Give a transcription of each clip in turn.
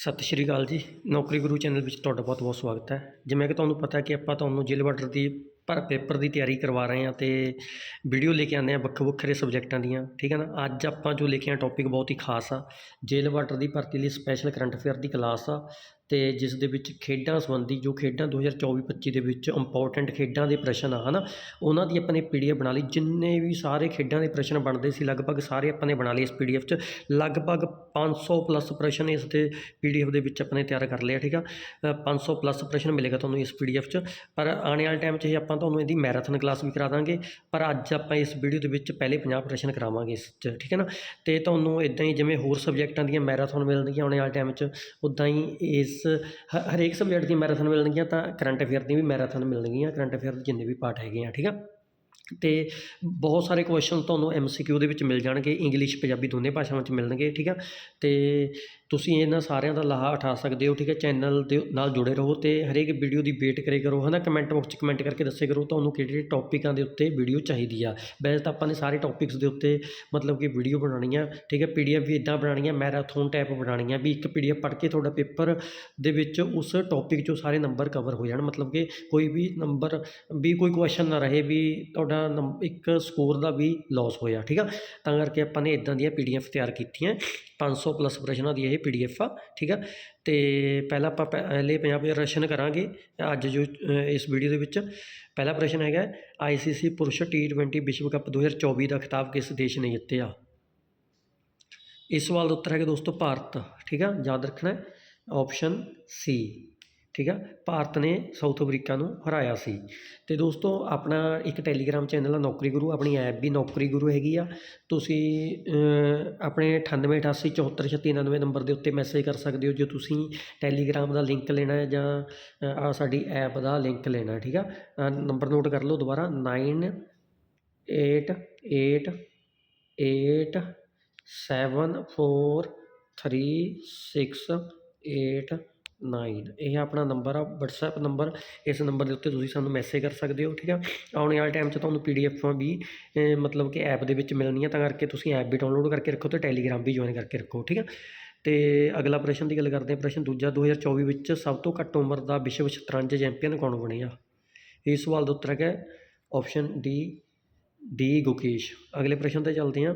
ਸਤਿ ਸ਼੍ਰੀ ਅਕਾਲ ਜੀ। ਨੌਕਰੀ ਗੁਰੂ ਚੈਨਲ ਵਿੱਚ ਤੁਹਾਡਾ ਬਹੁਤ ਬਹੁਤ ਸਵਾਗਤ ਹੈ। ਜਿਵੇਂ ਕਿ ਤੁਹਾਨੂੰ ਪਤਾ ਕਿ ਆਪਾਂ ਤੁਹਾਨੂੰ ਜੇਲ੍ਹ ਬਾਰਡਰ ਦੀ ਪਰ ਪੇਪਰ ਦੀ ਤਿਆਰੀ ਕਰਵਾ ਰਹੇ ਹਾਂ ਅਤੇ ਵੀਡੀਓ ਲੈ ਕੇ ਆਉਂਦੇ ਹਾਂ ਵੱਖ ਵੱਖਰੇ ਸਬਜੈਕਟਾਂ ਦੀਆਂ, ਠੀਕ ਹੈ ਨਾ? ਅੱਜ ਆਪਾਂ ਜੋ ਲੈ ਕੇ ਆਏ ਟੌਪਿਕ ਬਹੁਤ ਹੀ ਖਾਸ ਆ। ਜੇਲ੍ਹ ਵਾਟਰ ਦੀ ਭਰਤੀ ਲਈ ਸਪੈਸ਼ਲ ਕਰੰਟ ਅਫੇਅਰ ਦੀ ਕਲਾਸ ਆ। ਅਤੇ ਜਿਸ ਦੇ ਵਿੱਚ ਖੇਡਾਂ ਸੰਬੰਧੀ ਜੋ ਖੇਡਾਂ 2024-25 ਦੇ ਵਿੱਚ ਇੰਪੋਰਟੈਂਟ ਖੇਡਾਂ ਦੇ ਪ੍ਰਸ਼ਨ ਆ ਹੈ ਨਾ ਉਹਨਾਂ ਦੀ ਆਪਾਂ ਨੇ ਪੀ ਡੀ ਪੀਡੀਐਫ ਬਣਾ ਲਈ। ਜਿੰਨੇ ਵੀ ਸਾਰੇ ਖੇਡਾਂ ਦੇ ਪ੍ਰਸ਼ਨ ਬਣਦੇ ਸੀ, ਲਗਭਗ ਸਾਰੇ ਆਪਾਂ ਨੇ ਬਣਾ ਲਏ ਇਸ ਪੀ ਡੀ ਪੀਡੀਐਫ 'ਚ। ਲਗਭਗ ਪੰਜ ਸੌ ਪਲੱਸ ਪ੍ਰਸ਼ਨ ਇਸ ਦੇ ਪੀ ਡੀ ਪੀਡੀਐਫ ਦੇ ਵਿੱਚ ਆਪਾਂ ਨੇ ਤਿਆਰ ਕਰ ਲਿਆ ਠੀਕ ਆ? ਪੰਜ ਸੌ ਪਲੱਸ ਪ੍ਰਸ਼ਨ ਮਿਲੇਗਾ ਤੁਹਾਨੂੰ ਇਸ ਪੀ ਡੀ ਪੀਡੀਐਫ 'ਚ। ਪਰ ਆਉਣ ਵਾਲੇ ਟਾਈਮ 'ਚ ਇਹ ਆਪਾਂ ਤੁਹਾਨੂੰ ਇਹਦੀ ਮੈਰਾਥਨ ਕਲਾਸ ਵੀ ਕਰਾ ਦਾਂਗੇ। ਪਰ ਅੱਜ ਆਪਾਂ ਇਸ ਵੀਡੀਓ ਦੇ ਵਿੱਚ ਪਹਿਲੇ 50 ਪ੍ਰਸ਼ਨ ਕਰਾਵਾਂਗੇ ਇਸ 'ਚ, ਠੀਕ ਹੈ ਨਾ? ਤੇ ਤੁਹਾਨੂੰ ਇਦਾਂ ਹੀ ਜਿਵੇਂ ਹੋਰ ਸਬਜੈਕਟਾਂ ਦੀਆਂ ਮੈਰਾਥਨ ਮਿਲਣਗੀਆਂ ਆਉਣ ਵਾਲੇ ਟਾਈਮ 'ਚ ਉਦਾਂ ਹੀ ਇਸ ਹ- ਹਰੇਕ ਸਬਜੈਕਟ ਦੀ ਮੈਰਾਥਨ ਮਿਲਣਗੀਆਂ ਤਾਂ ਕਰੰਟ ਅਫੇਅਰ ਦੀ ਵੀ ਮੈਰਾਥਨ ਮਿਲਣਗੀਆਂ ਕਰੰਟ ਅਫੇਅਰ ਦੇ ਜਿੰਨੇ ਵੀ ਪਾਰਟ ਹੈਗੇ ਆ, ਠੀਕ ਆ? ਅਤੇ ਬਹੁਤ ਸਾਰੇ ਕੁਐਸਚਨ ਤੁਹਾਨੂੰ ਐੱਮ ਸੀ ਕਿਊ ਦੇ ਵਿੱਚ ਮਿਲ ਜਾਣਗੇ ਇੰਗਲਿਸ਼ ਪੰਜਾਬੀ ਦੋਨੇ ਭਾਸ਼ਾਵਾਂ 'ਚ ਮਿਲਣਗੇ, ਠੀਕ ਆ? ਅਤੇ ਤੁਸੀਂ ਇਹਨਾਂ ਸਾਰਿਆਂ ਦਾ ਲਾਹਾ ਉਠਾ ਸਕਦੇ ਹੋ, ਠੀਕ ਹੈ ਚੈਨਲ ਦੇ ਨਾਲ ਜੁੜੇ ਰਹੋ ਅਤੇ ਹਰੇਕ ਵੀਡੀਓ ਦੀ ਵੇਟ ਕਰੇ ਕਰੋ ਹੈ ਨਾ ਕਮੈਂਟ ਬਾਕਸ 'ਚ ਕਮੈਂਟ ਕਰਕੇ ਦੱਸੇ ਕਰੋ ਤੁਹਾਨੂੰ ਕਿਹੜੇ ਟੌਪਿਕਾਂ ਦੇ ਉੱਤੇ ਵੀਡੀਓ ਚਾਹੀਦੀ ਆ। ਵੈਸੇ ਤਾਂ ਆਪਾਂ ਨੇ ਸਾਰੇ ਟੌਪਿਕਸ ਦੇ ਉੱਤੇ ਮਤਲਬ ਕਿ ਵੀਡੀਓ ਬਣਾਉਣੀ ਆ ਠੀਕ ਹੈ ਪੀ ਡੀ ਪੀਡੀਐਫ ਵੀ ਇਦਾਂ ਬਣਾਉਣੀ ਆ ਮੈਰਾਥਨ ਟਾਈਪ ਬਣਾਉਣੀ ਆ ਵੀ ਇੱਕ ਪੀ ਡੀ ਪੀਡੀਐਫ ਪੜ੍ਹ ਕੇ ਤੁਹਾਡਾ ਪੇਪਰ ਦੇ ਵਿੱਚ ਉਸ ਟੌਪਿਕ 'ਚੋਂ ਸਾਰੇ ਨੰਬਰ ਕਵਰ ਹੋ ਜਾਣ। ਮਤਲਬ ਕਿ ਕੋਈ ਵੀ ਨੰਬਰ ਵੀ ਕੋਈ ਕੁਐਸਚਨ ਨਾ ਰਹੇ, ਵੀ ਤੁਹਾਡਾ ਨੰਬ- ਇੱਕ ਸਕੋਰ ਦਾ ਵੀ ਲਾਸ ਹੋਇਆ, ਠੀਕ ਆ? ਤਾਂ ਕਰਕੇ ਆਪਾਂ ਨੇ ਇਦਾਂ ਦੀਆਂ ਪੀਡੀਐਫ ਤਿਆਰ ਕੀਤੀਆਂ 500 ਪਲੱਸ ਪ੍ਰਸ਼ਨਾਂ ਦੀ ਇਹ ਪੀਡੀਐਫ ਆ, ਠੀਕ ਆ? ਤੇ ਪਹਿਲਾਂ ਆਪਾਂ ਪਹਿਲੇ 50 ਪ੍ਰਸ਼ਨ ਕਰਾਂਗੇ, ਅੱਜ ਜੋ ਇਸ ਵੀਡੀਓ ਦੇ ਵਿੱਚ। ਪਹਿਲਾ ਪ੍ਰਸ਼ਨ ਹੈਗਾ ਆਈਸੀਸੀ ਪੁਰਸ਼ ਟੀ20 ਵਿਸ਼ਵ ਕੱਪ 2024 ਦਾ ਖਿਤਾਬ ਕਿਸ ਦੇਸ਼ ਨੇ ਜਿੱਤਿਆ? ਇਸ ਸਵਾਲ ਦਾ ਉੱਤਰ ਹੈਗਾ ਦੋਸਤੋ ਭਾਰਤ, ਠੀਕ ਆ? ਯਾਦ ਰੱਖਣਾ ਹੈ ਆਪਸ਼ਨ ਸੀ ਠੀਕ ਆ ਭਾਰਤ ਨੇ ਸਾਊਥ ਅਫਰੀਕਾ ਨੂੰ ਹਰਾਇਆ ਸੀ ਅਤੇ ਦੋਸਤੋ ਆਪਣਾ ਇੱਕ ਟੈਲੀਗ੍ਰਾਮ ਚੈਨਲ ਆ ਨੌਕਰੀ ਗੁਰੂ ਆਪਣੀ ਐਪ ਵੀ ਨੌਕਰੀ ਗੁਰੂ ਹੈਗੀ ਆ ਤੁਸੀਂ ਅ, ਆਪਣੇ 9888743699 ਨੰਬਰ ਦੇ ਉੱਤੇ ਮੈਸੇਜ ਕਰ ਸਕਦੇ ਹੋ ਜੇ ਤੁਸੀਂ ਟੈਲੀਗ੍ਰਾਮ ਦਾ ਲਿੰਕ ਲੈਣਾ ਹੈ ਜਾਂ ਸਾਡੀ ਐਪ ਦਾ ਲਿੰਕ ਲੈਣਾ ਠੀਕ ਆ ਨੰਬਰ ਨੋਟ ਕਰ ਲਓ ਦੁਬਾਰਾ 9 8 8 8 seven four three six eight nine ਇਹ ਆਪਣਾ ਨੰਬਰ ਆ, WhatsApp ਨੰਬਰ ਇਸ ਨੰਬਰ ਦੇ ਉੱਤੇ ਤੁਸੀਂ ਸਾਨੂੰ ਮੈਸੇਜ ਕਰ ਸਕਦੇ ਹੋ, ਠੀਕ ਆ? ਆਉਣ ਵਾਲੇ ਟਾਈਮ 'ਚ ਤੁਹਾਨੂੰ ਪੀਡੀਐਫਾਂ ਵੀ ਮਤਲਬ ਕਿ ਐਪ ਦੇ ਵਿੱਚ ਮਿਲਣੀਆਂ, ਤਾਂ ਕਰਕੇ ਤੁਸੀਂ ਐਪ ਵੀ ਡਾਊਨਲੋਡ ਕਰਕੇ ਰੱਖੋ ਤੇ ਟੈਲੀਗ੍ਰਾਮ ਵੀ ਜੁਆਇਨ ਕਰਕੇ ਰੱਖੋ, ਠੀਕ ਆ? ਤੇ ਅਗਲਾ ਪ੍ਰਸ਼ਨ ਦੀ ਗੱਲ ਕਰਦੇ ਹਾਂ, ਪ੍ਰਸ਼ਨ ਦੂਜਾ। 2024 ਵਿੱਚ ਸਭ ਤੋਂ ਘੱਟ ਉਮਰ ਦਾ ਵਿਸ਼ਵ ਸ਼ਤਰੰਜ ਚੈਂਪੀਅਨ ਕੌਣ ਬਣਿਆ? ਇਸ ਸਵਾਲ ਦਾ ਉੱਤਰ ਹੈ ਆਪਸ਼ਨ ਡੀ ਡੀ ਗੁਕੇਸ਼। ਅਗਲੇ ਪ੍ਰਸ਼ਨ ਤੇ ਚੱਲਦੇ ਹਾਂ।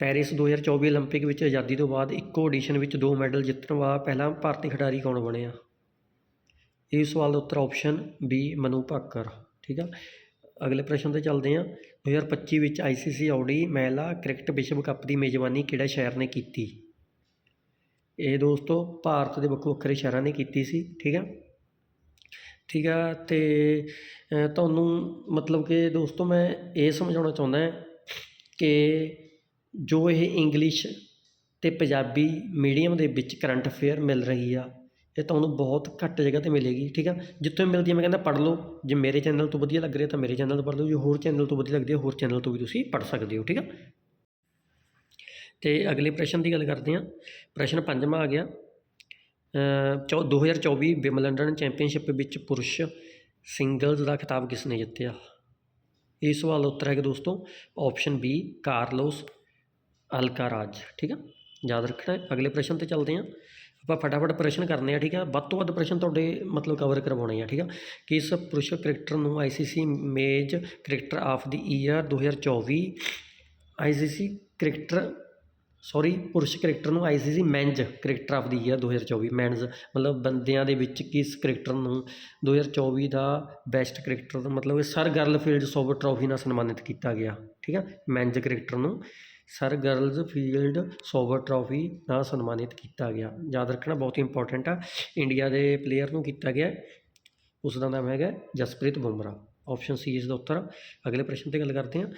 ਪੈਰਿਸ ਦੋ ਹਜ਼ਾਰ ਚੌਵੀ ਓਲੰਪਿਕ ਵਿੱਚ ਆਜ਼ਾਦੀ ਤੋਂ ਬਾਅਦ ਇੱਕੋ ਐਡੀਸ਼ਨ ਵਿੱਚ ਦੋ ਮੈਡਲ ਜਿੱਤਣ ਵਾਲਾ ਪਹਿਲਾ ਭਾਰਤੀ ਖਿਡਾਰੀ ਕੌਣ ਬਣਿਆ? ਇਸ ਸਵਾਲ ਦਾ ਉੱਤਰ ਆਪਸ਼ਨ ਬੀ ਮਨੂ ਭਾਕਰ। ਠੀਕ ਆ? ਅਗਲੇ ਪ੍ਰਸ਼ਨ ਤੇ ਚੱਲਦੇ ਹਾਂ। 2025 ਵਿੱਚ ਆਈਸੀਸੀ ਆਉਡੀ ਮਹਿਲਾ ਕ੍ਰਿਕਟ ਵਿਸ਼ਵ ਕੱਪ ਦੀ ਮੇਜ਼ਬਾਨੀ ਕਿਹੜੇ ਸ਼ਹਿਰ ਨੇ ਕੀਤੀ? ਇਹ ਦੋਸਤੋ, ਭਾਰਤ ਦੇ ਵੱਖ ਵੱਖਰੇ ਸ਼ਹਿਰਾਂ ਨੇ ਕੀਤੀ ਸੀ। ਠੀਕ ਆ? ਠੀਕ ਆ, ਤੇ ਤੁਹਾਨੂੰ ਮਤਲਬ ਕਿ ਦੋਸਤੋ ਮੈਂ ਇਹ ਸਮਝਾਉਣਾ ਚਾਹੁੰਦਾ ਕਿ ਜੋ ਇਹ ਇੰਗਲਿਸ਼ ਅਤੇ ਪੰਜਾਬੀ ਮੀਡੀਅਮ ਦੇ ਵਿੱਚ ਕਰੰਟ ਅਫੇਅਰ ਮਿਲ ਰਹੀ ਆ ਇਹ ਤੁਹਾਨੂੰ ਬਹੁਤ ਘੱਟ ਜਗ੍ਹਾ ਤੇ ਮਿਲੇਗੀ ਠੀਕ ਆ? ਜਿੱਥੋਂ ਮਿਲਦੀ ਮੈਂ ਕਹਿੰਦਾ ਪੜ੍ਹ ਲਓ ਜੇ ਮੇਰੇ ਚੈਨਲ ਤੋਂ ਵਧੀਆ ਲੱਗ ਰਿਹਾ ਤਾਂ ਮੇਰੇ ਚੈਨਲ ਤੋਂ ਪੜ੍ਹ ਲਓ ਜੇ ਹੋਰ ਚੈਨਲ ਤੋਂ ਵਧੀਆ ਲੱਗਦੀ ਹੈ ਹੋਰ ਚੈਨਲ ਤੋਂ ਵੀ ਤੁਸੀਂ ਪੜ੍ਹ ਸਕਦੇ ਹੋ ਠੀਕ ਆ? ਤੇ ਅਗਲੇ ਪ੍ਰਸ਼ਨ ਦੀ ਗੱਲ ਕਰਦੇ ਹਾਂ ਪ੍ਰਸ਼ਨ ਪੰਜਵਾਂ ਆ ਗਿਆ। ਅ, ਚੌ 2024 ਵਿਮਬਲਡਨ ਚੈਂਪੀਅਨਸ਼ਿਪ ਵਿੱਚ ਪੁਰਸ਼ ਸਿੰਗਲਜ਼ ਦਾ ਖਿਤਾਬ ਕਿਸ ਨੇ ਜਿੱਤਿਆ? ਇਹ ਸਵਾਲ ਦਾ ਉੱਤਰ ਹੈਗਾ ਦੋਸਤੋ ਆਪਸ਼ਨ ਬੀ ਕਾਰਲੋਸ ਅਲਕਾਰਾਜ ਠੀਕ ਆ ਯਾਦ ਰੱਖਣਾ ਹੈ। ਅਗਲੇ ਪ੍ਰਸ਼ਨ ਤੇ ਚੱਲਦੇ ਹਾਂ ਆਪਾਂ ਫਟਾਫਟ ਪ੍ਰਸ਼ਨ ਕਰਨੇ ਆ ਠੀਕ ਆ ਵੱਧ ਤੋਂ ਵੱਧ ਪ੍ਰਸ਼ਨ ਤੁਹਾਡੇ ਮਤਲਬ ਕਵਰ ਕਰਵਾਉਣੇ ਆ ਠੀਕ ਆ ਕਿਸ ਪੁਰਸ਼ ਕ੍ਰਿਕਟਰ ਨੂੰ ICC men's cricketer of the year 2024 ICC cricketer sorry ਪੁਰਸ਼ ਕ੍ਰਿਕਟਰ ਨੂੰ ICC men's cricketer of the year 2024 men's ਮਤਲਬ ਬੰਦਿਆਂ ਦੇ ਵਿੱਚ ਕਿਸ ਕ੍ਰਿਕਟਰ ਨੂੰ 2024 ਦਾ ਬੈਸਟ ਕ੍ਰਿਕਟਰ ਮਤਲਬ ਕਿ ਸਰ ਗਰਲਫੀਲਡ ਸੋਬਰ ਟਰੋਫੀ ਨਾਲ ਸਨਮਾਨਿਤ ਕੀਤਾ ਗਿਆ ਠੀਕ ਆ ਮੈਨਜ਼ ਕ੍ਰਿਕਟਰ ਨੂੰ sir Garfield Sobers trophy ਨਾਲ ਸਨਮਾਨਿਤ ਕੀਤਾ ਗਿਆ। ਯਾਦ ਰੱਖਣਾ ਬਹੁਤ ਹੀ ਇੰਪੋਰਟੈਂਟ ਆ। ਇੰਡੀਆ ਦੇ ਪਲੇਅਰ ਨੂੰ ਕੀਤਾ ਗਿਆ। ਉਸ ਦਾ ਨਾਮ ਹੈਗਾ ਜਸਪ੍ਰੀਤ ਬੁਮਰਾਹ। ਆਪਸ਼ਨ ਸੀ ਇਸ ਦਾ ਉੱਤਰ। ਅਗਲੇ ਪ੍ਰਸ਼ਨ ਤੇ ਗੱਲ ਕਰਦੇ ਹਾਂ।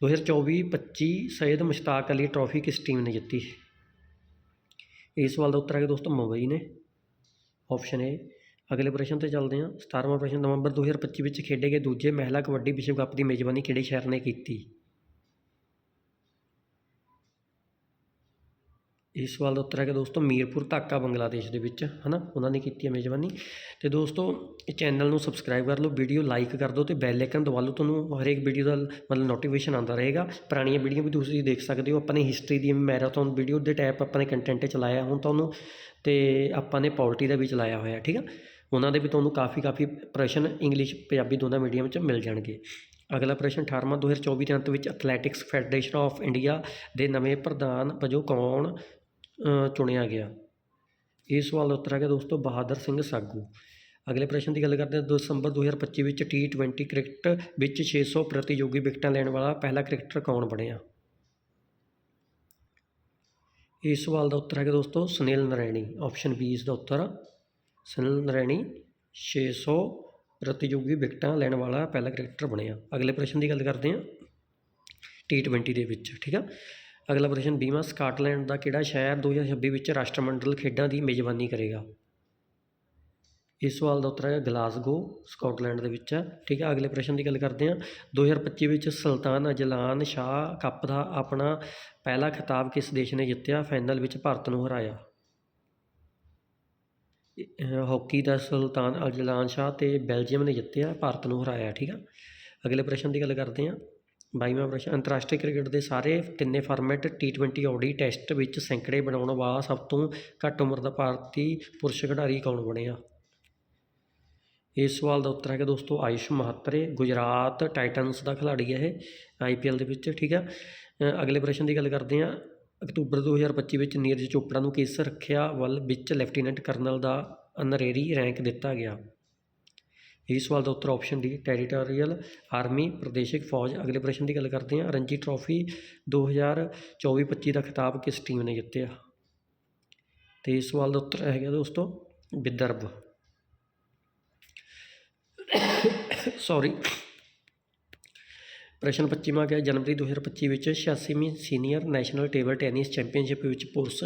2024-25 ਸੈਯਦ ਮੁਸ਼ਤਾਕ ਅਲੀ ਟਰੋਫੀ ਕਿਸ ਟੀਮ ਨੇ ਜਿੱਤੀ? ਇਸ ਸਵਾਲ ਦਾ ਉੱਤਰ ਹੈਗਾ ਦੋਸਤੋ ਮੁੰਬਈ ਨੇ। ਆਪਸ਼ਨ ਏ ਅਗਲੇ ਪ੍ਰਸ਼ਨ ਤੇ ਚੱਲਦੇ ਹਾਂ। 17ਵਾਂ ਪ੍ਰਸ਼ਨ ਨਵੰਬਰ 2025 ਵਿੱਚ ਖੇਡੇ ਗਏ ਦੂਜੇ ਮਹਿਲਾ ਕਬੱਡੀ ਵਿਸ਼ਵ ਕੱਪ ਦੀ ਮੇਜ਼ਬਾਨੀ ਕਿਹੜੇ ਸ਼ਹਿਰ ਨੇ ਕੀਤੀ? ਇਸ ਸਵਾਲ ਦਾ ਉੱਤਰ ਹੈਗਾ ਦੋਸਤੋ ਮੀਰਪੁਰ ਧਾਕਾ ਬੰਗਲਾਦੇਸ਼ ਦੇ ਵਿੱਚ, ਹਨਾ, ਉਹਨਾਂ ਨੇ ਕੀਤੀ ਹੈ ਮੇਜ਼ਬਾਨੀ। ਤੇ ਦੋਸਤੋ ਇਹ ਚੈਨਲ ਨੂੰ ਸਬਸਕ੍ਰਾਈਬ ਕਰ ਲਓ ਵੀਡੀਓ ਲਾਈਕ ਕਰ ਦਿਓ ਤੇ ਬੈਲ ਆਈਕਨ ਦਬਾ ਲਓ, ਤੁਹਾਨੂੰ ਹਰੇਕ ਵੀਡੀਓ ਦਾ ਮਤਲਬ ਨੋਟੀਫਿਕੇਸ਼ਨ ਆਉਂਦਾ ਰਹੇਗਾ। ਪੁਰਾਣੀਆਂ ਵੀਡੀਓ ਵੀ ਤੁਸੀਂ ਦੇਖ ਸਕਦੇ ਹੋ, ਆਪਾਂ ਨੇ ਹਿਸਟਰੀ ਦੀ ਮੈਰਾਥਨ ਵੀਡੀਓ ਦੇ ਟੈਪ ਆਪਾਂ ਨੇ ਕੰਟੈਂਟ ਚਲਾਇਆ ਹੁਣ ਤੁਹਾਨੂੰ ਤੇ ਆਪਾਂ ਨੇ ਪੋਲਿਟੀ ਦਾ ਵੀ ਚਲਾਇਆ ਹੋਇਆ, ਠੀਕ ਆ? ਉਹਨਾਂ ਦੇ ਵੀ ਤੁਹਾਨੂੰ ਕਾਫੀ ਕਾਫੀ ਪ੍ਰਸ਼ਨ ਇੰਗਲਿਸ਼ ਪੰਜਾਬੀ ਦੋਨਾਂ ਮੀਡੀਅਮ 'ਚ ਮਿਲ ਜਾਣਗੇ। ਅਗਲਾ ਪ੍ਰਸ਼ਨ 18ਵਾਂ 2024 ਦੇ ਅੰਤ ਵਿੱਚ ਐਥਲੈਟਿਕਸ ਫੈਡਰੇਸ਼ਨ ਆਫ ਇੰਡੀਆ ਦੇ ਨਵੇਂ ਪ੍ਰਧਾਨ ਵਜੋਂ ਕੌਣ ਚੁਣਿਆ ਗਿਆ। ਇਹ ਸਵਾਲ ਦਾ ਉੱਤਰ ਹੈਗਾ ਦੋਸਤੋ ਬਹਾਦਰ ਸਿੰਘ ਸਾਗੂ। ਅਗਲੇ ਪ੍ਰਸ਼ਨ ਦੀ ਗੱਲ ਕਰਦੇ ਹਾਂ। ਦਸੰਬਰ 2025 ਵਿੱਚ ਟੀ20 ਕ੍ਰਿਕਟ ਵਿੱਚ 600 ਪ੍ਰਤੀਯੋਗੀ ਵਿਕਟਾਂ ਲੈਣ ਵਾਲਾ ਪਹਿਲਾ ਕ੍ਰਿਕਟਰ ਕੌਣ ਬਣਿਆ? ਇਸ ਸਵਾਲ ਦਾ ਉੱਤਰ ਹੈਗਾ ਦੋਸਤੋ ਸੁਨੀਲ ਨਰੈਣੀ। ਆਪਸ਼ਨ ਬੀ ਇਸ ਦਾ ਉੱਤਰ ਸੁਨੀਲ ਨਰੈਣੀ 600 ਪ੍ਰਤੀਯੋਗੀ ਵਿਕਟਾਂ ਲੈਣ ਵਾਲਾ ਪਹਿਲਾ ਕ੍ਰਿਕਟਰ ਬਣਿਆ। ਅਗਲੇ ਪ੍ਰਸ਼ਨ ਦੀ ਗੱਲ ਕਰਦੇ ਹਾਂ। ਟੀ20 ਦੇ ਵਿੱਚ, ਠੀਕ ਆ? ਅਗਲਾ ਪ੍ਰਸ਼ਨ, ਬੀਮਾ ਸਕਾਟਲੈਂਡ ਦਾ ਕਿਹੜਾ ਸ਼ਹਿਰ 2026 ਵਿੱਚ ਰਾਸ਼ਟਰਮੰਡਲ ਖੇਡਾਂ ਦੀ ਮੇਜ਼ਬਾਨੀ ਕਰੇਗਾ? ਇਸ ਸਵਾਲ ਦਾ ਉੱਤਰ ਹੈ ਗਲਾਸਗੋ, ਸਕਾਟਲੈਂਡ ਦੇ ਵਿੱਚ। ਹੈ ਠੀਕ ਹੈ, ਅਗਲੇ ਪ੍ਰਸ਼ਨ ਦੀ ਗੱਲ ਕਰਦੇ ਹਾਂ। 2025 ਵਿੱਚ ਸੁਲਤਾਨ ਅਜਲਾਨ ਸ਼ਾਹ ਕੱਪ ਦਾ ਆਪਣਾ ਪਹਿਲਾ ਖਿਤਾਬ ਕਿਸ ਦੇਸ਼ ਨੇ ਜਿੱਤਿਆ? ਫਾਈਨਲ ਵਿੱਚ ਭਾਰਤ ਨੂੰ ਹਰਾਇਆ। ਇਹ ਹਾਕੀ ਦਾ ਸੁਲਤਾਨ ਅਜਲਾਨ ਸ਼ਾਹ ਤੇ ਬੈਲਜੀਅਮ ਨੇ ਜਿੱਤਿਆ, ਭਾਰਤ ਨੂੰ ਹਰਾਇਆ। ਠੀਕ ਆ ਅਗਲੇ ਪ੍ਰਸ਼ਨ ਦੀ ਗੱਲ ਕਰਦੇ ਹਾਂ। ਬਾਈਵਾਂ ਪ੍ਰਸ਼ਨ ਅੰਤਰਰਾਸ਼ਟਰੀ ਕ੍ਰਿਕਟ ਦੇ ਸਾਰੇ ਤਿੰਨੇ ਫਾਰਮੈਟ ਟੀ20 ਓਡੀ ਟੈਸਟ ਵਿੱਚ ਸੈਂਕੜੇ ਬਣਾਉਣ ਵਾਲਾ ਸਭ ਤੋਂ ਘੱਟ ਉਮਰ ਦਾ ਭਾਰਤੀ ਪੁਰਸ਼ ਖਿਡਾਰੀ ਕੌਣ ਬਣਿਆ? ਇਸ ਸਵਾਲ ਦਾ ਉੱਤਰ ਹੈਗਾ ਦੋਸਤੋ ਆਯੁਸ਼ ਮਹਾਤਰੇ, ਗੁਜਰਾਤ ਟਾਈਟਨਸ ਦਾ ਖਿਡਾਰੀ ਹੈ ਇਹ ਆਈਪੀਐਲ ਦੇ ਵਿੱਚ, ਠੀਕ ਆ ਅਗਲੇ ਪ੍ਰਸ਼ਨ ਦੀ ਗੱਲ ਕਰਦੇ ਹਾਂ। ਅਕਤੂਬਰ 2025 ਵਿੱਚ ਨੀਰਜ ਚੋਪੜਾ ਨੂੰ ਕਿਸ ਰੱਖਿਆ ਵੱਲ ਵਿੱਚ ਲੈਫਟੀਨੈਂਟ ਕਰਨਲ ਦਾ ਅਨਰੇਰੀ ਰੈਂਕ ਦਿੱਤਾ ਗਿਆ? ਇਸ ਸਵਾਲ ਦਾ ਉੱਤਰ ਆਪਸ਼ਨ ਡੀ ਟੈਰੀਟੋਰੀਅਲ ਆਰਮੀ ਪ੍ਰਦੇਸ਼ਿਕ ਫੌਜ, ਅਗਲੇ ਪ੍ਰਸ਼ਨ ਦੀ ਗੱਲ ਕਰਦੇ ਹਾਂ। ਰਣਜੀ ਟਰਾਫੀ 2024-25 ਦਾ ਖਿਤਾਬ ਕਿਸ ਟੀਮ ਨੇ ਜਿੱਤਿਆ? ਤੇ ਇਸ ਸਵਾਲ ਦਾ ਉੱਤਰ ਹੈਗਾ ਦੋਸਤੋ, ਵਿਦਰਭ। ਸੌਰੀ ਪ੍ਰਸ਼ਨ 25ਵਾਂ ਗਿਆ, ਜਨਵਰੀ 2025 ਵਿੱਚ 86ਵੀਂ senior national table tennis championship ਵਿੱਚ ਪੁਰਸ਼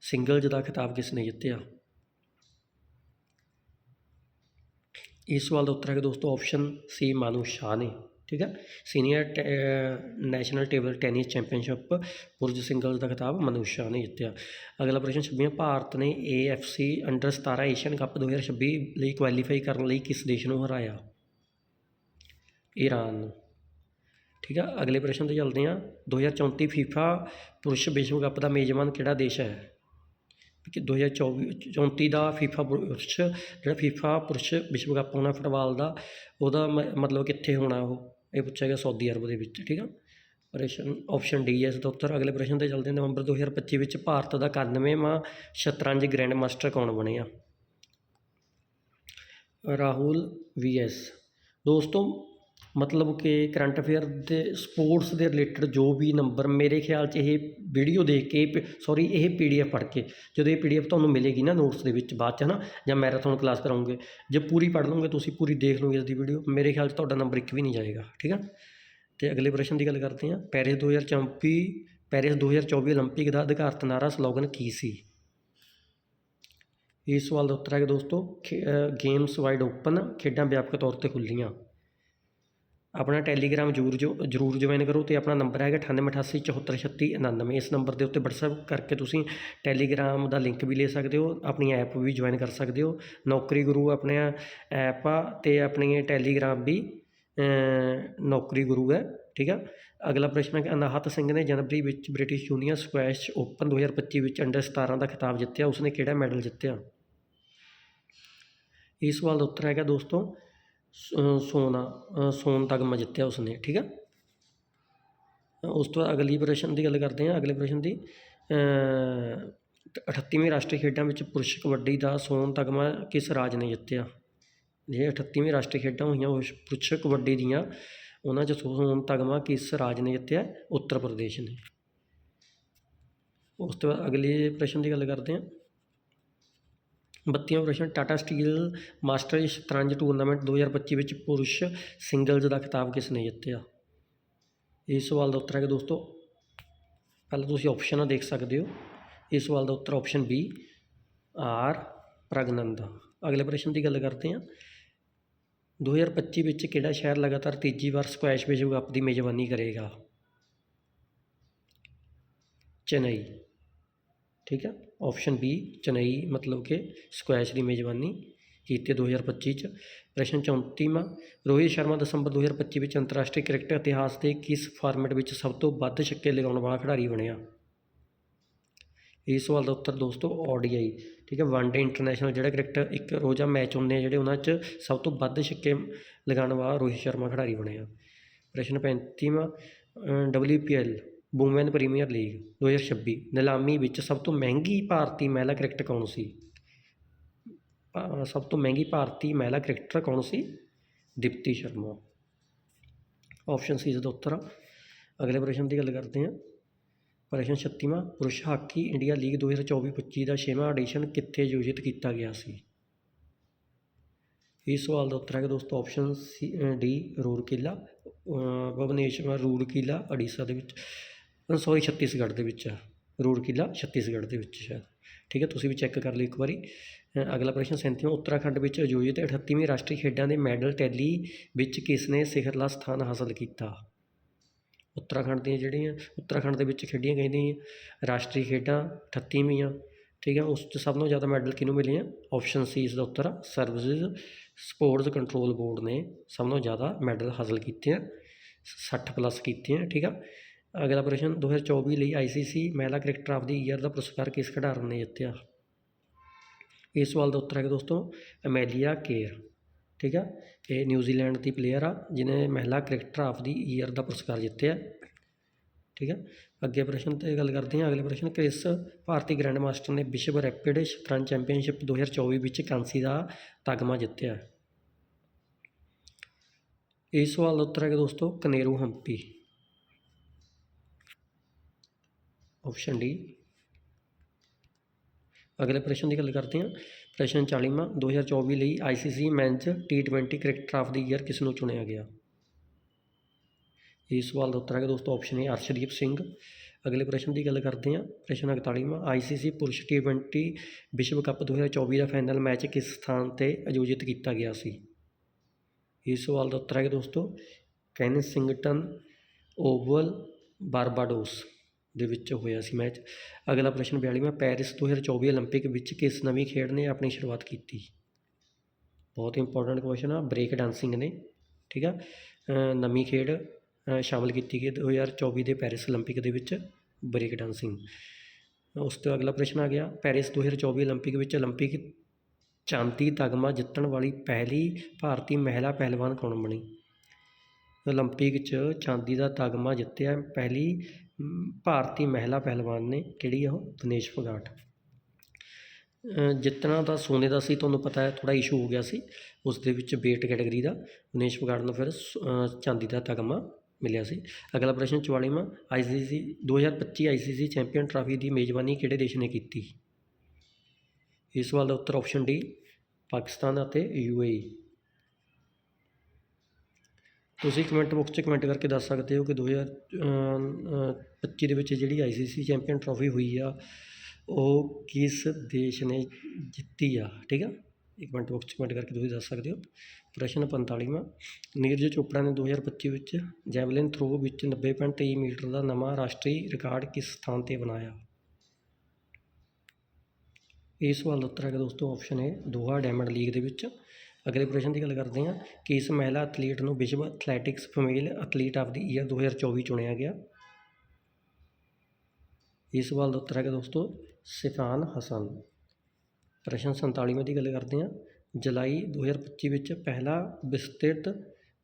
ਸਿੰਗਲਜ਼ ਦਾ ਖਿਤਾਬ ਕਿਸ ਨੇ ਜਿੱਤਿਆ? ਇਸ ਸਵਾਲ ਦਾ ਉੱਤਰ ਹੈਗਾ ਦੋਸਤੋ ਆਪਸ਼ਨ ਸੀ ਮਾਨੂ ਸ਼ਾਹ ਨੇ, ਠੀਕ ਹੈ? Senior national table tennis championship ਪੁਰਜ singles ਦਾ ਖਿਤਾਬ ਮਨੂ ਸ਼ਾਹ ਨੇ ਜਿੱਤਿਆ। ਅਗਲਾ ਪ੍ਰਸ਼ਨ 26ਵਾਂ ਭਾਰਤ ਨੇ AFC ਅੰਡਰ 17 ਏਸ਼ੀਅਨ ਕੱਪ 2026 ਲਈ ਕੁਆਲੀਫਾਈ ਕਰਨ ਲਈ ਕਿਸ ਦੇਸ਼ ਨੂੰ ਹਰਾਇਆ? ਈਰਾਨ ਨੂੰ ਠੀਕ ਹੈ? ਅਗਲੇ ਪ੍ਰਸ਼ਨ ਤੇ ਚੱਲਦੇ ਹਾਂ। 2034 ਫੀਫਾ ਪੁਰਸ਼ ਵਿਸ਼ਵ ਕੱਪ ਦਾ ਮੇਜ਼ਬਾਨ ਕਿਹੜਾ ਦੇਸ਼ ਹੈ? 2024 34 ਦਾ ਫੀਫਾ ਪੁਰਸ਼ ਜਿਹੜਾ ਫੀਫਾ ਪੁਰਸ਼ ਵਿਸ਼ਵ ਕੱਪ ਹੋਣਾ ਫੁੱਟਬਾਲ ਦਾ, ਉਹਦਾ ਮ- ਮਤਲਬ ਕਿੱਥੇ ਹੋਣਾ ਉਹ? ਇਹ ਪੁੱਛਿਆ ਗਿਆ ਸਾਊਦੀ ਅਰਬ ਦੇ ਵਿੱਚ, ਠੀਕ ਆ? ਪ੍ਰਸ਼ਨ ਆਪਸ਼ਨ ਡੀ ਹੈ ਇਸ ਦਾ ਉੱਤਰ, ਅਗਲੇ ਪ੍ਰਸ਼ਨ ਤੇ ਚੱਲਦੇ ਹਾਂ, ਨਵੰਬਰ 2025 ਵਿੱਚ ਭਾਰਤ ਦਾ 91ਵਾਂ ਸ਼ਤਰੰਜ ਗ੍ਰੈਂਡ ਮਾਸਟਰ ਕੌਣ ਬਣਿਆ ਰਾਹੁਲ ਵੀਐਸ ਦੋਸਤੋ ਮਤਲਬ ਕਿ ਕਰੰਟ ਅਫੇਅਰ ਦੇ, ਸਪੋਰਟਸ ਦੇ ਰਿਲੇਟਡ ਜੋ ਵੀ ਨੰਬਰ ਮੇਰੇ ਖਿਆਲ 'ਚ ਇਹ ਵੀਡੀਓ ਦੇਖ ਕੇ ਸੋਰੀ ਇਹ ਪੀ ਡੀ ਐਫ ਪੜ੍ਹ ਕੇ, ਜਦੋਂ ਇਹ ਪੀ ਡੀ ਐਫ ਤੁਹਾਨੂੰ ਮਿਲੇਗੀ ਨਾ ਨੋਟਸ ਦੇ ਵਿੱਚ ਬਾਅਦ 'ਚ ਹੈ ਨਾ ਜਾਂ ਮੈਰਾਥਨ ਕਲਾਸ ਕਰਾਉਂਗੇ ਜੇ ਪੂਰੀ ਪੜ੍ਹ ਲਓਗੇ, ਤੁਸੀਂ ਪੂਰੀ ਦੇਖ ਲਓਗੇ ਇਸ ਦੀ ਵੀਡੀਓ, ਮੇਰੇ ਖਿਆਲ 'ਚ ਤੁਹਾਡਾ ਨੰਬਰ ਇੱਕ ਵੀ ਨਹੀਂ ਜਾਏਗਾ, ਠੀਕ ਹੈ ਤੇ ਅਗਲੇ ਪ੍ਰਸ਼ਨ ਦੀ ਗੱਲ ਕਰਦੇ ਹਾਂ, ਪੈਰਿਸ 2024 ਪੈਰਿਸ 2024 ਓਲੰਪਿਕ ਦਾ ਅਧਿਕਾਰਤ ਨਾਰਾ ਸਲੋਗਨ ਕੀ ਸੀ? ਇਸ ਸਵਾਲ ਦਾ ਉੱਤਰ ਹੈ ਕਿ ਦੋਸਤੋ ਗੇਮਸ ਵਾਈਡ ਓਪਨ ਖੇਡਾਂ ਵਿਆਪਕ ਤੌਰ ਤੇ ਖੁੱਲੀਆਂ ਆਪਣਾ ਟੈਲੀਗ੍ਰਾਮ ਜ਼ਰੂਰ ਜੋ, ਜ਼ਰੂਰ ਜੁਆਇਨ ਕਰੋ ਅਤੇ ਆਪਣਾ ਨੰਬਰ ਹੈਗਾ 9888743699 ਇਸ ਨੰਬਰ ਦੇ ਉੱਤੇ ਵਟਸਐਪ ਕਰਕੇ ਤੁਸੀਂ ਟੈਲੀਗ੍ਰਾਮ ਦਾ ਲਿੰਕ ਵੀ ਲੈ ਸਕਦੇ ਹੋ, ਆਪਣੀ ਐਪ ਵੀ ਜੁਆਇਨ ਕਰ ਸਕਦੇ ਹੋ। ਨੌਕਰੀ ਗੁਰੂ ਆਪਣੇ ਐਪ ਆ ਅਤੇ ਆਪਣੀ ਟੈਲੀਗ੍ਰਾਮ ਵੀ ਨੌਕਰੀ ਗੁਰੂ ਹੈ, ਠੀਕ ਆ? ਅਗਲਾ ਪ੍ਰਸ਼ਨ ਹੈ ਕਿ ਅਨਾਹਤ ਸਿੰਘ ਨੇ ਜਨਵਰੀ ਵਿੱਚ ਬ੍ਰਿਟਿਸ਼ ਜੂਨੀਅਰ ਸਕੁਐਸ਼ ਓਪਨ 2025 ਵਿੱਚ ਅੰਡਰ 17 ਦਾ ਖਿਤਾਬ ਜਿੱਤਿਆ, ਉਸਨੇ ਕਿਹੜਾ ਮੈਡਲ ਜਿੱਤਿਆ? ਇਸ ਸਵਾਲ ਦਾ ਉੱਤਰ ਹੈਗਾ ਦੋਸਤੋ ਸੋਨਾ ਸੋਨ ਤਗਮਾ ਜਿੱਤਿਆ ਉਸਨੇ ਠੀਕ ਆ? ਉਸ ਤੋਂ ਬਾਅਦ ਅਗਲੀ ਪ੍ਰਸ਼ਨ ਦੀ ਗੱਲ ਕਰਦੇ ਹਾਂ ਅਗਲੇ ਪ੍ਰਸ਼ਨ ਦੀ। ਅ, 38ਵੀਂ ਰਾਸ਼ਟਰੀ ਖੇਡਾਂ ਵਿੱਚ ਪੁਰਸ਼ ਕਬੱਡੀ ਦਾ ਸੋਨ ਤਗਮਾ ਕਿਸ ਰਾਜ ਨੇ ਜਿੱਤਿਆ? ਜੇ 38ਵੀਂ ਰਾਸ਼ਟਰੀ ਖੇਡਾਂ ਹੋਈਆਂ ਉਸ ਪੁਰਸ਼ ਕਬੱਡੀ ਦੀਆਂ ਉਹਨਾਂ 'ਚ ਸੋਨ ਤਗਮਾ ਕਿਸ ਰਾਜ ਨੇ ਜਿੱਤਿਆ? ਉੱਤਰ ਪ੍ਰਦੇਸ਼ ਨੇ। ਉਸ ਤੋਂ ਬਾਅਦ ਅਗਲੇ ਪ੍ਰਸ਼ਨ ਦੀ ਗੱਲ ਕਰਦੇ ਹਾਂ। ਬੱਤੀਵਾਂ ਪ੍ਰਸ਼ਨ ਟਾਟਾ ਸਟੀਲ ਮਾਸਟਰ ਸ਼ਤਰੰਜ ਟੂਰਨਾਮੈਂਟ 2025 ਵਿੱਚ ਪੁਰਸ਼ ਸਿੰਗਲਜ਼ ਦਾ ਖਿਤਾਬ ਕਿਸ ਨੇ ਜਿੱਤਿਆ? ਇਸ ਸਵਾਲ ਦਾ ਉੱਤਰ ਹੈ ਕਿ ਦੋਸਤੋ, ਪਹਿਲਾਂ ਤੁਸੀਂ ਆਪਸ਼ਨ ਦੇਖ ਸਕਦੇ ਹੋ। ਇਸ ਸਵਾਲ ਦਾ ਉੱਤਰ ਆਪਸ਼ਨ ਬੀ, ਆਰ, ਪ੍ਰਗਨੰਦ। ਅਗਲੇ ਪ੍ਰਸ਼ਨ ਦੀ ਗੱਲ ਕਰਦੇ ਹਾਂ। 2025 ਵਿੱਚ ਕਿਹੜਾ ਸ਼ਹਿਰ ਲਗਾਤਾਰ ਤੀਜੀ ਵਾਰ ਸਕੁਐਸ਼ ਵਿਸ਼ਵ ਕੱਪ ਦੀ ਮੇਜ਼ਬਾਨੀ ਕਰੇਗਾ? ਚੇਨਈ। ਠੀਕ ਹੈ ਆਪਸ਼ਨ ਬੀ ਚਨਈ ਮਤਲਬ ਕਿ ਸਕੁਐਸ਼ ਦੀ ਮੇਜ਼ਬਾਨੀ ਕੀਤੀ 2025 ਚ। ਪ੍ਰਸ਼ਨ 34ਵਾਂ ਰੋਹਿਤ ਸ਼ਰਮਾ ਦਸੰਬਰ 2025 ਵਿੱਚ ਅੰਤਰਰਾਸ਼ਟਰੀ ਕ੍ਰਿਕਟ ਇਤਿਹਾਸ ਦੇ ਕਿਸ ਫਾਰਮੈਟ ਵਿੱਚ ਸਭ ਤੋਂ ਵੱਧ ਛੱਕੇ ਲਗਾਉਣ ਵਾਲਾ ਖਿਡਾਰੀ ਬਣਿਆ? ਇਸ ਸਵਾਲ ਦਾ ਉੱਤਰ ਦੋਸਤੋ ਓਡੀਆਈ ਠੀਕ ਹੈ ਵਨਡੇ ਇੰਟਰਨੈਸ਼ਨਲ ਜਿਹੜਾ ਕ੍ਰਿਕਟ ਇੱਕ ਰੋਜ਼ਾ ਮੈਚ ਹੁੰਦੇ ਆ, ਜਿਹੜੇ ਉਹਨਾਂ 'ਚ ਸਭ ਤੋਂ ਵੱਧ ਛੱਕੇ ਲਗਾਉਣ ਵਾਲਾ ਰੋਹਿਤ ਸ਼ਰਮਾ ਖਿਡਾਰੀ ਬਣਿਆ। ਪ੍ਰਸ਼ਨ 35ਵਾਂ WPL ਵੂਮੈਨ ਪ੍ਰੀਮੀਅਰ ਲੀਗ 2026 ਨਿਲਾਮੀ ਵਿੱਚ ਸਭ ਤੋਂ ਮਹਿੰਗੀ ਭਾਰਤੀ ਮਹਿਲਾ ਕ੍ਰਿਕਟ ਕੌਣ ਸੀ? ਭਾ- ਸਭ ਤੋਂ ਮਹਿੰਗੀ ਭਾਰਤੀ ਮਹਿਲਾ ਕ੍ਰਿਕਟਰ ਕੌਣ ਸੀ? ਦੀਪਤੀ ਸ਼ਰਮਾ। ਆਪਸ਼ਨ ਸੀ ਇਸ ਦਾ ਉੱਤਰ। ਅਗਲੇ ਪ੍ਰਸ਼ਨ ਦੀ ਗੱਲ ਕਰਦੇ ਹਾਂ। ਪ੍ਰਸ਼ਨ 36ਵਾਂ ਪੁਰਸ਼ ਹਾਕੀ ਇੰਡੀਆ ਲੀਗ 2024-25 ਦਾ ਛੇਵਾਂ ਐਡੀਸ਼ਨ ਕਿੱਥੇ ਆਯੋਜਿਤ ਕੀਤਾ ਗਿਆ ਸੀ? ਇਸ ਸਵਾਲ ਦਾ ਉੱਤਰ ਹੈ ਕਿ ਦੋਸਤੋ ਆਪਸ਼ਨ ਸੀ ਡੀ, ਰੂਰਕੀਲਾ, ਅਹ, ਭੁਵਨੇਸ਼ਵਰ, ਰੂਰਕੀਲਾ, ਉੜੀਸਾ ਦੇ ਵਿੱਚ। ਸੌਰੀ ਛੱਤੀਸਗੜ੍ਹ ਦੇ ਵਿੱਚ ਰੂੜ ਰੂਰਕੀਲਾ ਛੱਤੀਸਗੜ੍ਹ ਦੇ ਵਿੱਚ ਸ਼ਾਇਦ ਠੀਕ ਹੈ, ਤੁਸੀਂ ਵੀ ਚੈੱਕ ਕਰ ਲਿਓ ਇੱਕ ਵਾਰੀ। ਅਗਲਾ ਪ੍ਰਸ਼ਨ 37ਵਾਂ ਉੱਤਰਾਖੰਡ ਵਿੱਚ ਆਯੋਜਿਤ 38ਵੀਂ ਰਾਸ਼ਟਰੀ ਖੇਡਾਂ ਦੇ ਮੈਡਲ ਟੈਲੀ ਵਿੱਚ ਕਿਸ ਨੇ ਸਿਖਰਲਾ ਸਥਾਨ ਹਾਸਲ ਕੀਤਾ? ਉੱਤਰਾਖੰਡ ਦੀਆਂ ਜਿਹੜੀਆਂ, ਉੱਤਰਾਖੰਡ ਦੇ ਵਿੱਚ ਖੇਡੀਆਂ ਗਈਆਂ ਰਾਸ਼ਟਰੀ ਖੇਡਾਂ 38ਵੀਆਂ ਠੀਕ ਹੈ, ਉਸ 'ਚ ਸਭ ਤੋਂ ਜ਼ਿਆਦਾ ਮੈਡਲ ਕਿਹਨੂੰ ਮਿਲੇ ਆ? ਆਪਸ਼ਨ ਸੀ ਇਸ ਦਾ ਉੱਤਰ ਆ ਸਰਵਿਸਿਜ਼ ਸਪੋਰਟਸ ਕੰਟਰੋਲ ਬੋਰਡ ਨੇ ਸਭ ਤੋਂ ਜ਼ਿਆਦਾ ਮੈਡਲ ਹਾਸਲ ਕੀਤੇ ਆ 60 ਪਲੱਸ ਕੀਤੇ ਆ, ਠੀਕ ਆ। ਅਗਲਾ ਪ੍ਰਸ਼ਨ 2024 ਲਈ ਆਈਸੀਸੀ ਮਹਿਲਾ ਕ੍ਰਿਕਟਰ ਆਫ ਦੀ ਈਅਰ ਦਾ ਪੁਰਸਕਾਰ ਕਿਸ ਖਿਡਾਰਨ ਨੇ ਜਿੱਤਿਆ? ਇਸ ਸਵਾਲ ਦਾ ਉੱਤਰ ਹੈ ਦੋਸਤੋ ਅਮੈਲੀਆ ਕੇਰ ਠੀਕ ਆ? ਇਹ ਨਿਊਜ਼ੀਲੈਂਡ ਦੀ ਪਲੇਅਰ ਆ ਜਿਨੇ ਮਹਿਲਾ ਕ੍ਰਿਕਟਰ ਆਫ ਦੀ ਈਅਰ ਦਾ ਪੁਰਸਕਾਰ ਜਿੱਤਿਆ, ਠੀਕ ਆ? ਅੱਗੇ ਪ੍ਰਸ਼ਨ ਤੇ ਗੱਲ ਕਰਦੇ ਹਾਂ, ਅਗਲੇ ਪ੍ਰਸ਼ਨ, ਕ੍ਰਿਸ ਭਾਰਤੀ ਗ੍ਰੈਂਡ ਮਾਸਟਰ ਨੇ ਵਿਸ਼ਵ ਰੈਪਿਡ ਸ਼ਤਰੰਜ ਚੈਂਪੀਅਨਸ਼ਿਪ 2024 ਵਿੱਚ ਕਾਂਸੀ ਦਾ ਤਗਮਾ ਜਿੱਤਿਆ। ਇਸ ਸਵਾਲ ਦਾ ਉੱਤਰ ਹੈ ਦੋਸਤੋ, ਕਨੇਰੂ ਹੰਪੀ। ਆਪਸ਼ਨ ਡੀ ਅਗਲੇ ਪ੍ਰਸ਼ਨ ਦੀ ਗੱਲ ਕਰਦੇ ਹਾਂ। ਪ੍ਰਸ਼ਨ 40ਵਾਂ 2024 ਲਈ ICC men's T20 cricketer of the year ਕਿਸ ਨੂੰ ਚੁਣਿਆ ਗਿਆ? ਇਸ ਸਵਾਲ ਦਾ ਉੱਤਰ ਹੈ ਦੋਸਤੋ ਆਪਸ਼ਨ ਏ ਅਰਸ਼ਦੀਪ ਸਿੰਘ। ਅਗਲੇ ਪ੍ਰਸ਼ਨ ਦੀ ਗੱਲ ਕਰਦੇ ਹਾਂ। ਪ੍ਰਸ਼ਨ 41ਵਾਂ ਆਈਸੀਸੀ ਪੁਰਸ਼ T20 ਵਿਸ਼ਵ ਕੱਪ 2024 ਦਾ ਫਾਈਨਲ ਮੈਚ ਕਿਸ ਸਥਾਨ ਤੇ ਆਯੋਜਿਤ ਕੀਤਾ ਗਿਆ ਸੀ? ਇਸ ਸਵਾਲ ਦਾ ਉੱਤਰ ਹੈ ਦੋਸਤੋ ਦੋਸਤੋ ਕੈਨਸਿੰਗਟਨ ਓਵਲ ਬਾਰਬਾਡੋਸ। ਦੇ ਵਿੱਚ ਹੋਇਆ ਸੀ ਮੈਚ ਅਗਲਾ ਪ੍ਰਸ਼ਨ 42ਵਾਂ ਪੈਰਿਸ 2024 올림픽 ਵਿੱਚ ਕਿਸ ਨਵੀਂ ਖੇਡ ਨੇ ਆਪਣੀ ਸ਼ੁਰੂਆਤ ਕੀਤੀ ਬਹੁਤ ਇੰਪੋਰਟੈਂਟ ਕੁਐਸਚਨ ਆ ਬ੍ਰੇਕ ਡਾਂਸਿੰਗ ਨੇ ਠੀਕ ਆ ਅ, ਨਵੀਂ ਖੇਡ ਅ, ਸ਼ਾਮਲ ਕੀਤੀ ਗਈ 2024 ਦੇ ਪੈਰਿਸ 올림픽 ਦੇ ਵਿੱਚ ਬ੍ਰੇਕ ਡਾਂਸਿੰਗ ਉਸ ਤੋਂ ਅਗਲਾ ਪ੍ਰਸ਼ਨ ਆ ਗਿਆ ਪੈਰਿਸ 2024 올림픽 ਵਿੱਚ 올림픽 ਚਾਂਦੀ ਤਗਮਾ ਜਿੱਤਣ ਵਾਲੀ ਪਹਿਲੀ ਭਾਰਤੀ ਮਹਿਲਾ ਪਹਿਲਵਾਨ ਕੌਣ ਬਣੀ 올림픽 'ਚ ਚਾਂਦੀ ਦਾ ਤਗਮਾ ਜਿੱਤਿਆ ਪਹਿਲੀ ਮ, ਭਾਰਤੀ ਮਹਿਲਾ ਪਹਿਲਵਾਨ ਨੇ ਕਿਹੜੀ ਆ ਉਹ? ਦਿਨੇਸ਼ ਫਗਾਟ ਅ, ਜਿੱਤਣਾ ਤਾਂ ਸੋਨੇ ਦਾ ਸੀ ਤੁਹਾਨੂੰ ਪਤਾ ਹੈ ਥੋੜਾ ਇਸ਼ੂ ਹੋ ਗਿਆ ਸੀ ਉਸ ਦੇ ਵਿੱਚ weight ਕੈਟਾਗਰੀ ਦਾ। ਦਿਨੇਸ਼ ਫਗਾਟ ਨੂੰ ਫਿਰ ਸ- ਚਾਂਦੀ ਦਾ ਤਗਮਾ ਮਿਲਿਆ ਸੀ। ਅਗਲਾ ਪ੍ਰਸ਼ਨ 44ਵਾਂ ਆਈਸੀਸੀ 2025 ਆਈਸੀਸੀ ਚੈਂਪੀਅਨ ਟਰਾਫੀ ਦੀ ਮੇਜ਼ਬਾਨੀ ਕਿਹੜੇ ਦੇਸ਼ ਨੇ ਕੀਤੀ? ਇਸ ਸਵਾਲ ਦਾ ਉੱਤਰ ਆਪਸ਼ਨ ਡੀ ਪਾਕਿਸਤਾਨ ਅਤੇ ਯੂਏਈ ਤੁਸੀਂ ਕਮੈਂਟ ਬਾਕਸ 'ਚ ਕਮੈਂਟ ਕਰਕੇ ਦੱਸ ਸਕਦੇ ਹੋ ਕਿ 2025 ਦੇ ਵਿੱਚ ਜਿਹੜੀ ਆਈਸੀਸੀ ਚੈਂਪੀਅਨ ਟਰਾਫੀ ਹੋਈ ਆ, ਉਹ ਕਿਸ ਦੇਸ਼ ਨੇ ਜਿੱਤੀ ਆ? ਠੀਕ ਆ? ਇੱਕ ਕਮੈਂਟ ਬਾਕਸ 'ਚ ਕਮੈਂਟ ਕਰਕੇ ਤੁਸੀਂ ਦੱਸ ਸਕਦੇ ਹੋ। ਪ੍ਰਸ਼ਨ 45ਵਾਂ ਨੀਰਜ ਚੋਪੜਾ ਨੇ 2025 ਵਿੱਚ ਜੈਵਲਿਨ ਥਰੋ ਵਿੱਚ 90.23 ਮੀਟਰ ਦਾ ਨਵਾਂ ਰਾਸ਼ਟਰੀ ਰਿਕਾਰਡ ਕਿਸ ਸਥਾਨ ਤੇ ਬਣਾਇਆ? ਇਹ ਸਵਾਲ ਦਾ ਉੱਤਰ ਹੈ ਦੋਸਤੋ ਆਪਸ਼ਨ ਹੈ ਦੋਹਾ ਡਾਇਮੰਡ ਲੀਗ ਦੇ ਵਿੱਚ। ਅਗਲੇ ਪ੍ਰਸ਼ਨ ਦੀ ਗੱਲ ਕਰਦੇ ਹਾਂ ਕਿ ਇਸ ਮਹਿਲਾ ਐਥਲੀਟ ਨੂੰ ਵਿਸ਼ਵ athletics female athlete of the year 2024 ਚੁਣਿਆ ਗਿਆ? ਇਸ ਸਵਾਲ ਦਾ ਉੱਤਰ ਹੈਗਾ ਦੋਸਤੋ, ਸਿਫਾਨ ਹਸਨ। ਪ੍ਰਸ਼ਨ 47 ਦੀ ਗੱਲ ਕਰਦੇ ਹਾਂ, ਜੁਲਾਈ 2025 ਵਿੱਚ ਪਹਿਲਾ ਵਿਸਤ੍ਰਿਤ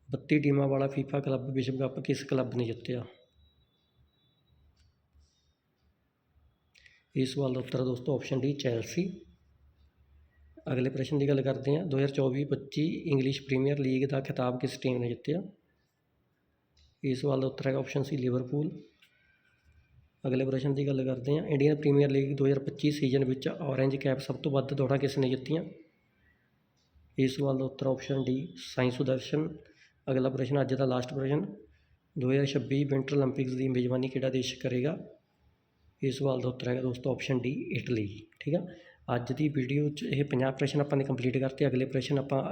32 ਟੀਮਾਂ ਵਾਲਾ ਫੀਫਾ ਕਲੱਬ ਵਿਸ਼ਵ ਕੱਪ ਕਿਸ ਕਲੱਬ ਨੇ ਜਿੱਤਿਆ? ਇਸ ਸਵਾਲ ਦਾ ਉੱਤਰ ਦੋਸਤੋ ਆਪਸ਼ਨ ਡੀ ਚੈਲਸੀ। ਅਗਲੇ ਪ੍ਰਸ਼ਨ ਦੀ ਗੱਲ ਕਰਦੇ ਹਾਂ। 2024-25 ਇੰਗਲਿਸ਼ ਪ੍ਰੀਮੀਅਰ ਲੀਗ ਦਾ ਖਿਤਾਬ ਕਿਸ ਟੀਮ ਨੇ ਜਿੱਤਿਆ? ਇਸ ਸਵਾਲ ਦਾ ਉੱਤਰ ਹੈਗਾ ਆਪਸ਼ਨ ਸੀ ਲਿਵਰਪੂਲ ਅਗਲੇ ਪ੍ਰਸ਼ਨ ਦੀ ਗੱਲ ਕਰਦੇ ਹਾਂ। ਇੰਡੀਅਨ ਪ੍ਰੀਮੀਅਰ ਲੀਗ 2025 ਸੀਜ਼ਨ ਵਿੱਚ ਔਰੇਂਜ ਕੈਪ ਸਭ ਤੋਂ ਵੱਧ ਦੌੜਾਂ ਕਿਸ ਨੇ ਜਿੱਤੀਆਂ? ਇਸ ਸਵਾਲ ਦਾ ਉੱਤਰ ਆਪਸ਼ਨ ਡੀ ਸਾਈਂ ਸੁਦਰਸ਼ਨ। ਅਗਲਾ ਪ੍ਰਸ਼ਨ ਅੱਜ ਦਾ ਲਾਸਟ ਪ੍ਰਸ਼ਨ। 2026 ਵਿੰਟਰ 올림픽ਸ ਦੀ ਮੇਜ਼ਬਾਨੀ ਕਿਹੜਾ ਦੇਸ਼ ਕਰੇਗਾ? ਇਸ ਸਵਾਲ ਦਾ ਉੱਤਰ ਹੈਗਾ ਦੋਸਤੋ ਆਪਸ਼ਨ ਡੀ ਇਟਲੀ ਠੀਕ ਆ? ਅੱਜ ਦੀ ਵੀਡੀਓ 'ਚ ਇਹ 50 ਪ੍ਰਸ਼ਨ ਆਪਾਂ ਨੇ ਕੰਪਲੀਟ ਕਰਤੇ, ਅਗਲੇ ਪ੍ਰਸ਼ਨ ਆਪਾਂ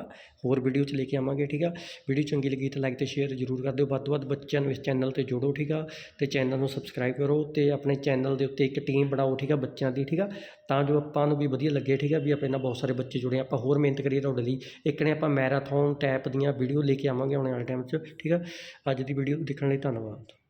ਹੋਰ ਵੀਡੀਓ 'ਚ ਲੈ ਕੇ ਆਵਾਂਗੇ, ਠੀਕ ਆ? ਵੀਡੀਓ ਚੰਗੀ ਲੱਗੀ ਤਾਂ ਲਾਈਕ ਤੇ ਸ਼ੇਅਰ ਜ਼ਰੂਰ ਕਰ ਦਿਓ। ਵੱਧ ਤੋਂ ਵੱਧ ਬੱਚਿਆਂ ਨੂੰ ਇਸ ਚੈਨਲ ਤੇ ਜੋੜੋ, ਠੀਕ ਆ? ਤੇ ਚੈਨਲ ਨੂੰ ਸਬਸਕ੍ਰਾਈਬ ਕਰੋ ਤੇ ਆਪਣੇ ਚੈਨਲ ਦੇ ਉੱਤੇ ਇੱਕ ਟੀਮ ਬਣਾਓ, ਠੀਕ ਆ, ਬੱਚਿਆਂ ਦੀ, ਠੀਕ ਆ? ਤਾਂ ਜੋ ਆਪਾਂ ਨੂੰ ਵੀ ਵਧੀਆ ਲੱਗੇ, ਠੀਕ ਆ, ਵੀ ਆਪਣੇ ਨਾਲ ਬਹੁਤ ਸਾਰੇ ਬੱਚੇ ਜੁੜੇ ਆਪਾਂ ਹੋਰ ਮਿਹਨਤ ਕਰੀਏ ਤੁਹਾਡੇ ਲਈ। ਇੱਕ ਨੇ ਆਪਾਂ ਮੈਰਾਥਨ ਟੈਪ ਦੀਆਂ ਵੀਡੀਓ ਲੈ ਕੇ ਆਵਾਂਗੇ ਆਉਣ ਵਾਲੇ ਟਾਈਮ 'ਚ, ਠੀਕ ਆ? ਅੱਜ ਦੀ ਵੀਡੀਓ ਦੇਖਣ ਲਈ ਧੰਨਵਾਦ।